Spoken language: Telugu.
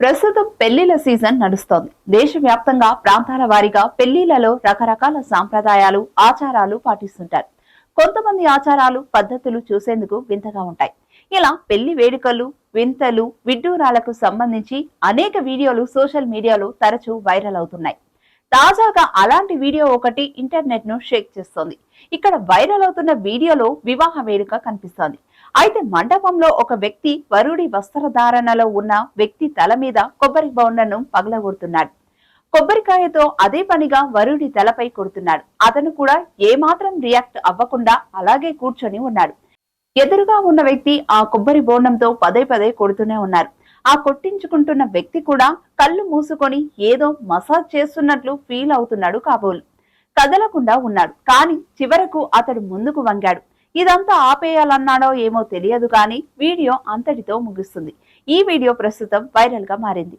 ప్రస్తుతం పెళ్ళిల సీజన్ నడుస్తోంది. దేశవ్యాప్తంగా ప్రాంతాల వారీగా పెళ్ళిలలో రకరకాల సాంప్రదాయాలు ఆచారాలు పాటిస్తుంటారు. కొంతమంది ఆచారాలు పద్ధతులు చూసేందుకు వింతగా ఉంటాయి. ఇలా పెళ్ళి వేడుకలు వింతలు విడ్డూరాలకు సంబంధించి అనేక వీడియోలు సోషల్ మీడియాలో తరచూ వైరల్ అవుతున్నాయి. తాజాగా అలాంటి వీడియో ఒకటి ఇంటర్నెట్ను షేక్ చేస్తోంది. ఇక్కడ వైరల్ అవుతున్న వీడియోలో వివాహ వేడుక కనిపిస్తోంది. అయితే మండపంలో ఒక వ్యక్తి వరుడి వస్త్రధారణలో ఉన్న వ్యక్తి తల మీద కొబ్బరి బౌండను పగలగొడుతున్నాడు. కొబ్బరికాయతో అదే పనిగా వరుడి తలపై కొడుతున్నాడు. అతను కూడా ఏమాత్రం రియాక్ట్ అవ్వకుండా అలాగే కూర్చొని ఉన్నాడు. ఎదురుగా ఉన్న వ్యక్తి ఆ కొబ్బరి బోండంతో పదే పదే కొడుతూనే ఉన్నారు. ఆ కొట్టించుకుంటున్న వ్యక్తి కూడా కళ్ళు మూసుకొని ఏదో మసాజ్ చేస్తున్నట్లు ఫీల్ అవుతున్నాడు కాబోలు. కదలకుండా ఉన్నాడు. కానీ చివరకు అతడు ముందుకు వంగాడు. ఇదంతా ఆపేయాలన్నాడో ఏమో తెలియదు కానీ వీడియో అంతటితో ముగుస్తుంది. ఈ వీడియో ప్రస్తుతం వైరల్గా మారింది.